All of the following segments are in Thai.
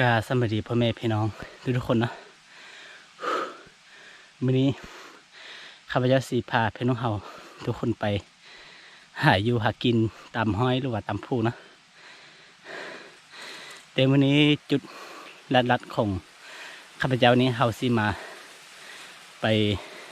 กาสวัสดีพ่อแม่พี่น้องทุกทุกคนเนาะมื้อนี้ข้าพเจ้าสีพาพี่น้องเฮาทุกคนไป หาอยู่หากินตามห้อยหรือว่าตามผู้นะแต่วันนี้จุดลัดๆของข้าพเจ้านี้เฮาสิมา ไป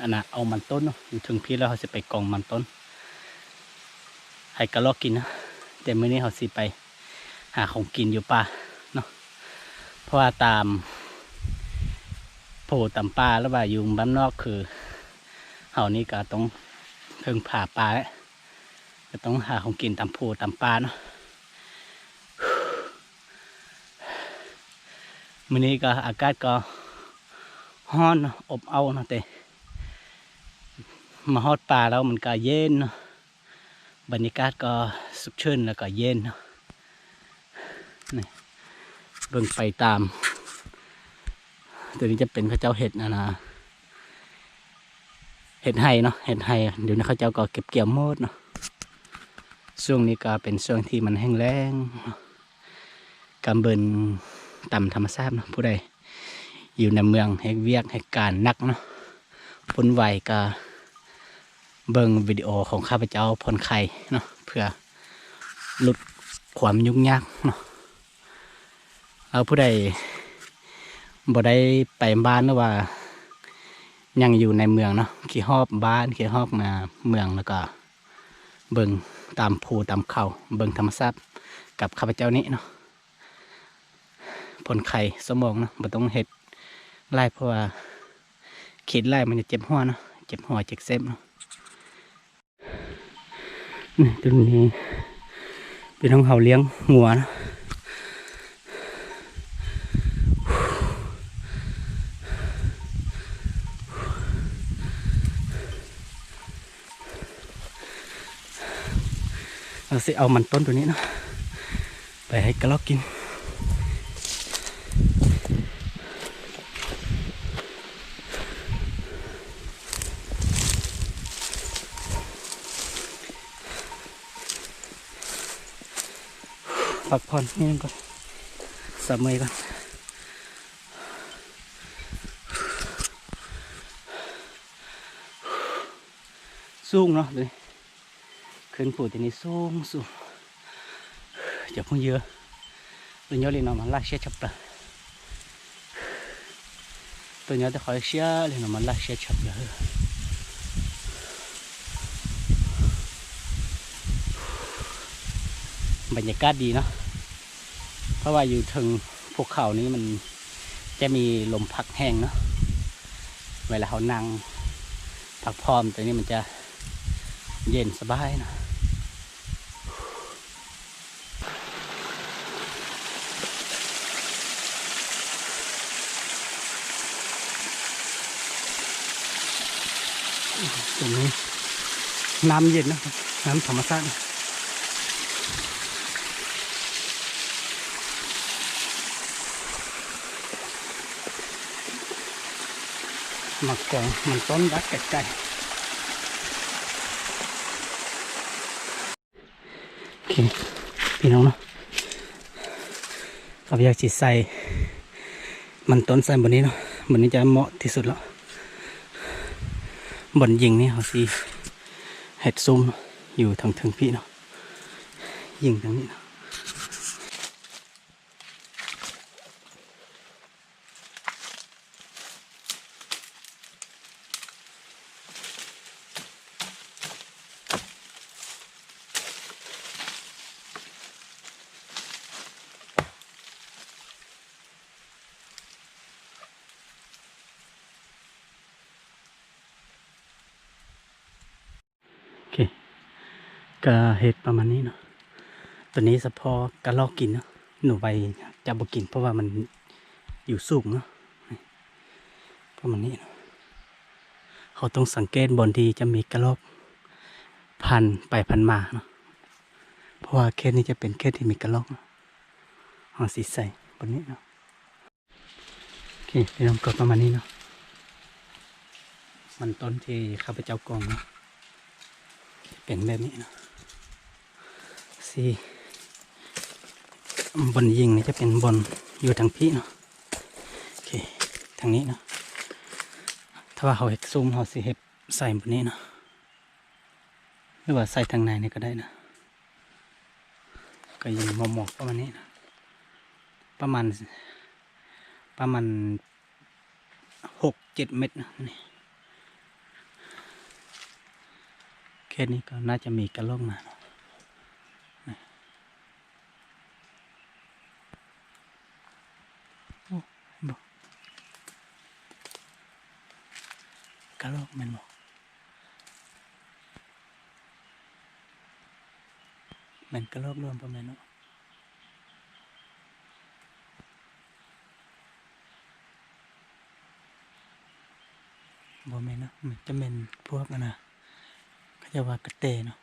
อันนะเอามันต้นอยู่ถึงพี่แล้วเฮาสิไปกองมันต้น ให้กระลอกกินนะแต่มื้อนี้เฮาสิไป หาของกินอยู่ป่า เพราะว่าตามโผล่ตามป่าแล้วว่ายู่บ้านนอกคือเฮานี่ก็ต้องเพิ่งผ่าป่าแล้วก็ต้องหาของกินตามโผล่ตามป่าเนาะมื้อนี้ก็อากาศก็ร้อนอบเอาเนาะแต่มาฮอดป่าแล้วมันก็เย็นเนาะบรรยากาศก็สุขชื่นแล้วก็เย็นเนาะ เบิ่งไปตาม ตัวนี้จะเป็นพระเจ้าเห็ดนะนะเห็ดไห้เนาะเห็ดไห้เดี๋ยวนี้เขาเจ้าก็เก็บเกี่ยวหมดเนาะช่วงนี้ก็เป็นช่วงที่มันแห้งแล้งกำเบินต่ำธรรมชาติเนาะผู้ใดอยู่ในเมืองให้เวียกให้การนักเนาะพ้นไหวก็เบิ่งวิดีโอของข้าพเจ้าผ่อนคลายเนาะเพื่อลดความยุ่งยากเนาะ เอาผู้ใดบ่ได้ไปบ้านหรือว่า ยังอยู่ในเมืองเนาะขี่หอบบ้านขี่หอบมาเมืองแล้วก็ เบิ่งตามภูตามเขาเบิ่งธรรมชาติกับข้าพเจ้านี้เนาะผลไข่สมองเนาะบ่ต้องเห็ดไล่เพราะว่าขีดไล่มันจะเจ็บหัวเนาะเจ็บหัวเจ็บเส้นเนาะนี่ตัวนี้เป็นน้องเห่าเลี้ยงงัวเนาะ เราสิเอามันต้นตัวนี้เนาะไปให้กระรอกกินพักผ่อนนิดนึงก่อนสามมือก่อนสูงเนาะเลย ขึ้นปู่ตัวนี้สูงสูงจะพุ่งเยอะตัวนี้เลยนอมันลากเชือกชับละตัวนี้จะคอยเชือกเลยนอมันลากเชือกชับละบรรยากาศดีเนาะเพราะว่าอยู่ถึงภูเขานี้มันจะมีลมพัดแห้งเนาะเวลาเขานั่งพักพร้อมตัวนี้มันจะเย็นสบายนะ ตรงนี้น้ำเย็นนะครับ น้ำธรรมชาติมักแกงมันต้นรักไก่โอเคพี่น้องเนาะเราอยากจิตใส่ มันต้นใส่บนนี้เนาะบนนี้จะเหมาะที่สุดแล้ว บนยิงนี่เขาสิเห็ดซุ่มอยู่ทางถึงพี่เนาะยิงทางนี้เนาะ ก็เห็ดประมาณนี้เนาะตัวนี้สะพอกระลอกกินเนาะหนูไปจะบกินเพราะว่ามันอยู่สูงเนาะประมาณนี้เนาะเขาต้องสังเกตบนที่จะมีกระลอกพันไปพันมาเนาะเพราะว่าเคสนี้จะเป็นเคสที่มีกระลอกเนาะเอาสีใสบนนี้เนาะโอเคพี่น้องก็ประมาณนี้เนาะมันต้นที่ข้าพเจ้ากองเนาะเป็นแบบนี้เนาะีบนยิงนี่จะเป็นบนอยู่ทางพี่เนาะโอเคทางนี้เนาะถ้าว่าเขาเห็ดซูมเขาสิเห็ดใส่บนนี้เนาะหรือว่าใส่ทางในนี่ก็ได้นะก็ยิงหมอกประมาณนี้นะประมาณประมาณหกเจ็ดเมตรนะนี่แค่นี้ก็น่าจะมีกระโลกมาเนาะนี่โอ้เห็นบอก กระโลกแมันบอกแมันกระโลกรวมประมาณเนาะบ่แม่นเนาะมันจะเป็นพวกนะเขาจะว่ากระเตเนาะ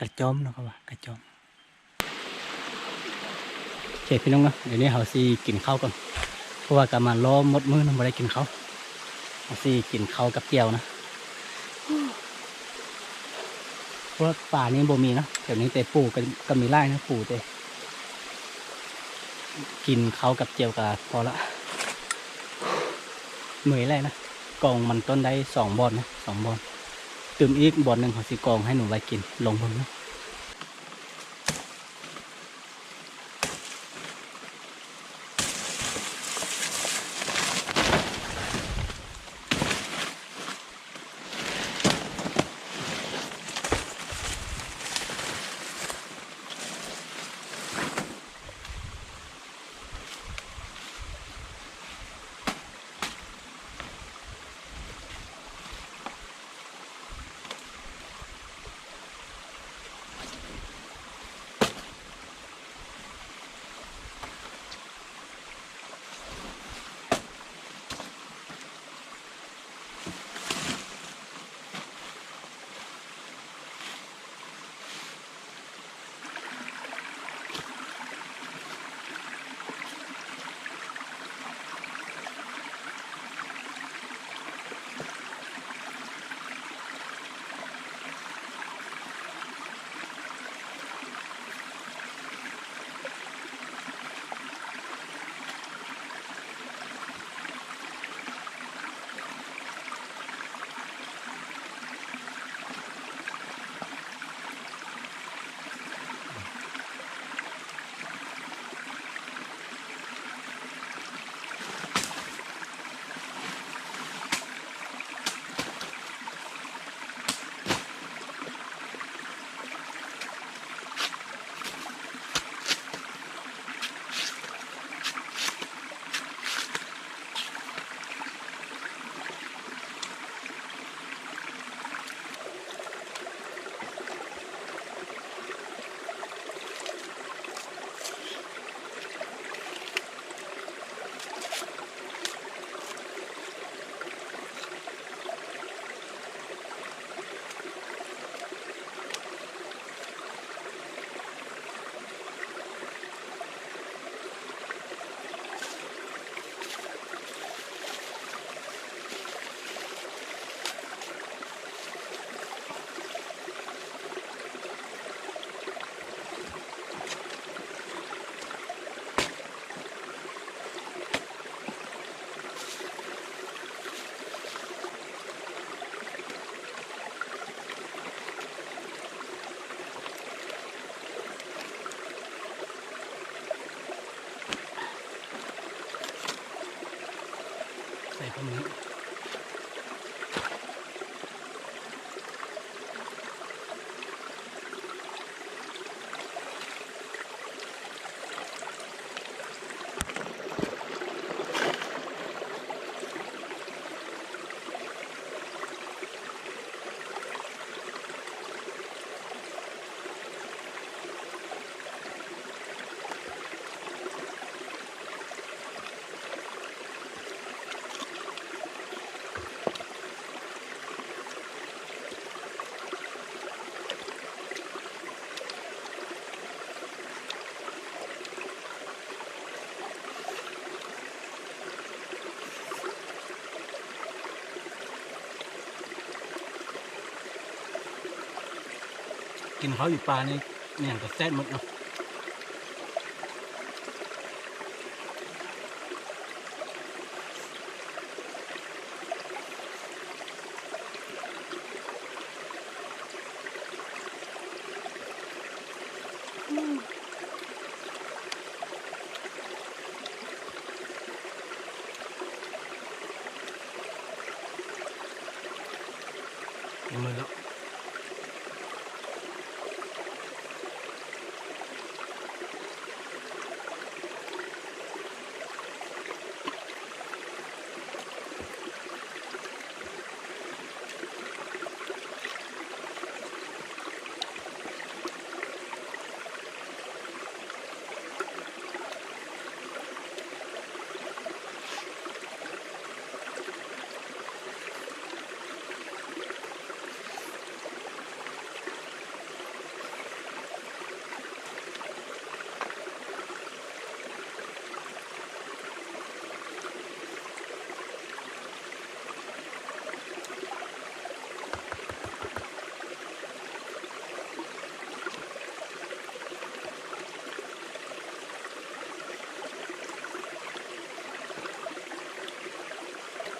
กระจอมเนาะเขาว่ากระจอมโอเคพี่น้องเนาะเดี๋ยวนี้เขาสิกินข้าวก่อนเพราะว่ากำมาล้อมดมือเนาบ่ได้กินข้าวเขา สิกินข้าวกับเกี๊ยวนะเพราะว่าป่านี้บ่มีเนาะเดี๋ยวนี้แต่ปูก็ก็มีไร่นะปูแต่กินข้าวกับเจียวกับพอละเหนื่อยไรนะกองมันต้นได้สองบอลนะสองบอลตื่มอีกบอลหนึ่งของสิกองให้หนูไว้กินลงบนนะ กินเขาอยู่ปลาในเนี่ยก็แซ่บหมดเนาะ嗯。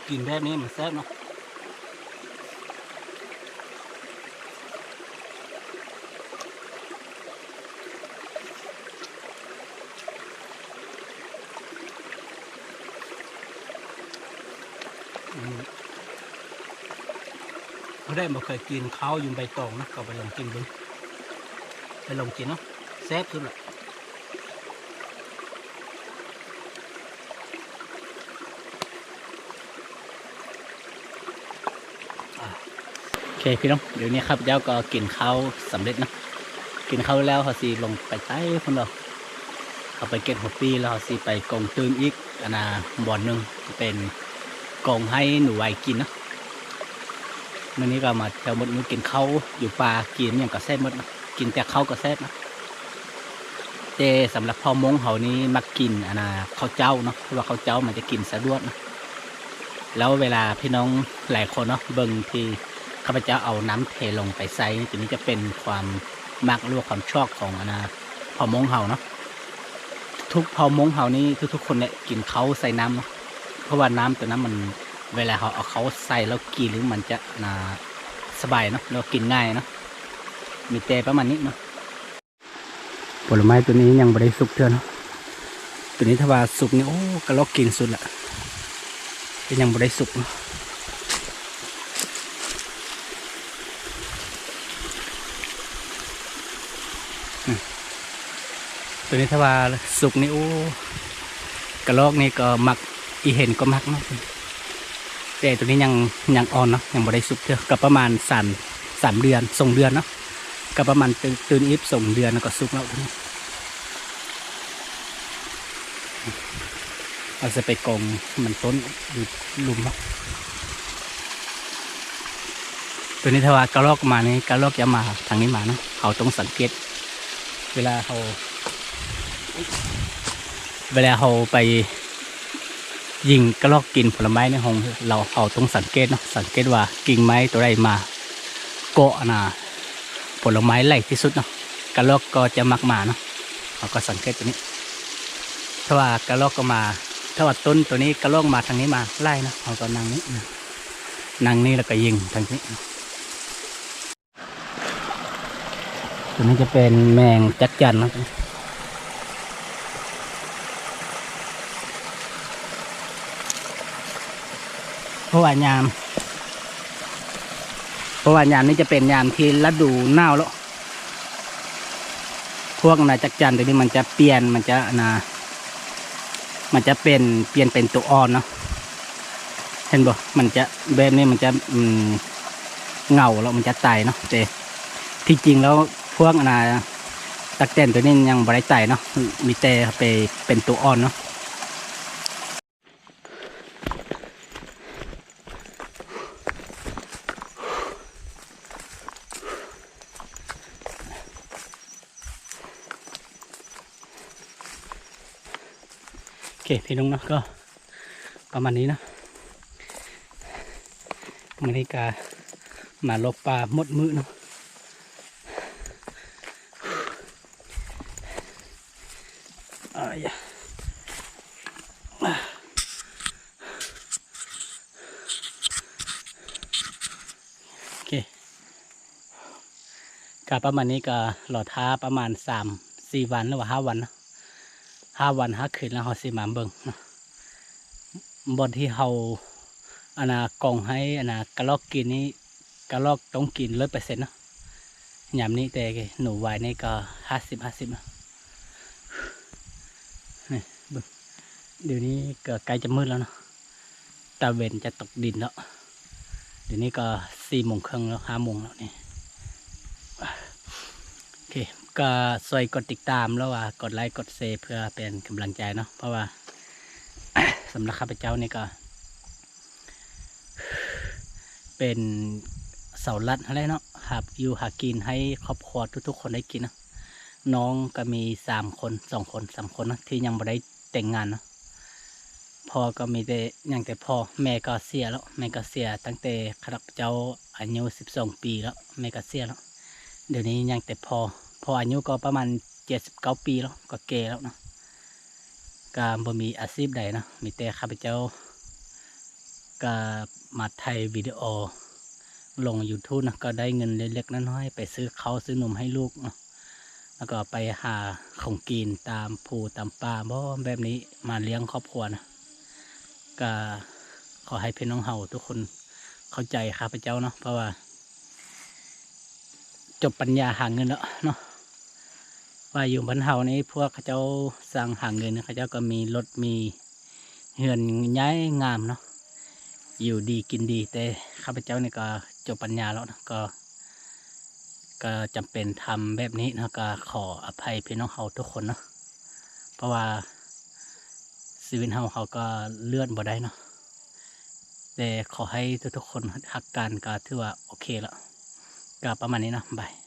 กินแบบนี้มันแซ่บเนาะเขาได้มาเคยกินข้าวอยุงใบตองนะก็ไปลองกินดูไปลองกินเนาะแซ่บสุดละโอเคพี่น้องเดี๋ยวนี้ครับเจ้าก็กินข้าวสำเร็จนะกินข้าวแล้วเขาสิลงไปใต้คนเราเขาไปเก็บหัวปีแล้วเขาสิไปกองตื่นอีกอันนาบ่อนหนึ่งเป็นกองให้หนูไว้กินนะวันนี้ก็มาแถวหมดมือกินข้าวอยู่ป่ากินอย่างก็แซ่บหมดนะกินแต่ข้าวก็แซ่บนะแต่สำหรับพ่อมงเขานี้มักกินอันนาข้าวเจ้าเนาะเพราะว่าข้าวเจ้ามันจะกินสะดวกนะแล้วเวลาพี่น้องหลายคนเนาะเบิ่งที่ ข้าพเจ้าเอาน้ำเทลงไปใส่นี่ตัวนี้จะเป็นความมักรว่าความชอบของอนาเผ่ามงเห่าเนาะทุกเผ่ามงเห่านี่ทุกๆคนเนี่ยกินเขาใส่น้ำเนาะเพราะว่าน้ำตัวนั้นมันเวลาเขาเอาเขาใส่แล้วกินหรือมันจะนาสบายเนาะแล้วกินง่ายเนาะมีแต่ประมาณนี้เนาะผลไม้ตัวนี้ยังไม่ได้สุกเท่าเนาะตัวนี้ถ้าว่าสุกนี่โอ้กระลอกกินสุดละแต่ยังไม่ได้สุกเนาะ ตัวนี้ถ้าว่าสุกนี่โอ้กระลอกนี่ก็มักอีเห็นก็มักเนาะแต่ตัวนี้ยังยังอ่อนเนาะยังบ่ได้สุกเท่ากับประมาณสามสามเดือนส่งเดือนเนาะกับประมาณตื่นตื่นอีฟส่งเดือนแล้วก็สุกแล้วตัวนี้เราจะไปกองมันต้นอยู่หลุมเนาะตัวนี้ถ้าว่ากระลอกมานี่กระลอกจะมาทางนี้มาเนาะเขาต้องสังเกต เวลาเขาเวลาเราไปยิงกระลอกกินผลไม้ในห้องเราเอาต้องสังเกตเนาะสังเกตว่ากิ่งไม้ตัวใดมาเกาะนะผลไม้ไหลที่สุดเนาะกระลอกก็จะมักมาเนาะเราก็สังเกตตัวนี้ ถ้าว่ากระลอกก็มา ถ้าว่าต้นตัวนี้กระลอกมาทางนี้มาไล่นะเราก็นั่งนี้นะนั่งนี่แล้วก็ยิงทางนี้ ตัวนี้จะเป็นแมงจักจันทร์นะเพราะว่ายาม เพราะว่ายามนี้จะเป็นยามที่ฤดูหนาวแล้ว พวกนาจักจันตัวนี้มันจะเปลี่ยนมันจะนา มันจะเป็นเปลี่ยนเป็นตัวอ่อนเนาะ เห็นบ่ มันจะแบบนี้มันจะ อืมเงาแล้วมันจะตายเนาะแต่ที่จริงแล้ว พวกนาตักแตนตัวนี้ยังบริไตายเนาะมีแต่ไปเป็นตัวอ่อนเนาะโอเคพี่น้องเนาะก็ประมาณนี้เนาะมันนี้กามาลบปลาหมดมือเนาะอ้ายยะโอเค กาประมาณนี้ก็หล่อท้าประมาณสามสี่วันหรือว่าห้าวันห้าวันห้าคืนแล้วเขาสิมาเบิงบนที่เขาอนากองให้อนากระลอกกินนี่กระลอกต้องกินร้อยเปอร์เซ็นต์เนาะยามนี้แต่หนูวายนี่ก็ห้าสิบห้าสิบนะเดี๋ยวนี้ก็ใกล้จะมืดแล้วเนาะตาเวนจะตกดินแล้ว เดี๋ยวนี้ก็สี่โมงครึ่งแล้วห้าโมงแล้วนี่ คก็ซอยกดติดตามแล้วว่ากดไลค์กดเซเพื่อเป็นกำลังใจเนาะเพราะว่าสำหรับข้าพเจ้านี่ก็ เป็นเสาลัดอะไรเนาะหาบอยู่หากินให้ครอบครัวทุก ๆ คนได้กินเนาะน้องก็มีสามคนสองคนสามคนนะที่ยังไม่ได้แต่งงานเนาะพ่อก็มีแต่ยังแต่พ่อแม่ก็เสียแล้วแม่ก็เสียตั้งแต่ข้าพเจ้าอายุสิบสองปีแล้วแม่ก็เสียแล้ว เดี๋ยวนี้ยังแต่พอ พออายุก็ประมาณเจ็ดสิบเก้าปีแล้วก็แก่แล้วเนาะก็บ่มีอาชีพใดเนาะมีแต่ข้าพเจ้าก็มาไทยวิดีโอ ลง YouTube นะก็ได้เงินเล็กๆน้อยๆไปซื้อเขาวซื้อนมให้ลูกเนาะแล้วก็ไปหาของกินตามภูตามป่าบ่แบบนี้มาเลี้ยงครอบครัวนะก็ขอให้พี่น้องเฮาทุกคนเข้าใจข้าพเจ้าเนาะเพราะว่า จบปัญญาหาเงินแล้วเนาะว่าอยู่บนเฮานี้พวกเขาเจ้าสร้างหาเงินเขาเจ้าก็มีรถมีเฮือนย้ายงามเนาะอยู่ดีกินดี แต่ข้าพเจ้านี่ก็จบปัญญาแล้วนะก็ก็จำเป็นทำแบบนี้นะก็ขออภัยพี่น้องเฮาทุกคนเนาะเพราะว่าชีวิตเฮาเขาก็เลื่อนบ่ได้เนาะแต่ขอให้ทุกๆคนหักกันก็ถือว่าโอเคแล้ว ก็ประมาณนี้เนาะบาย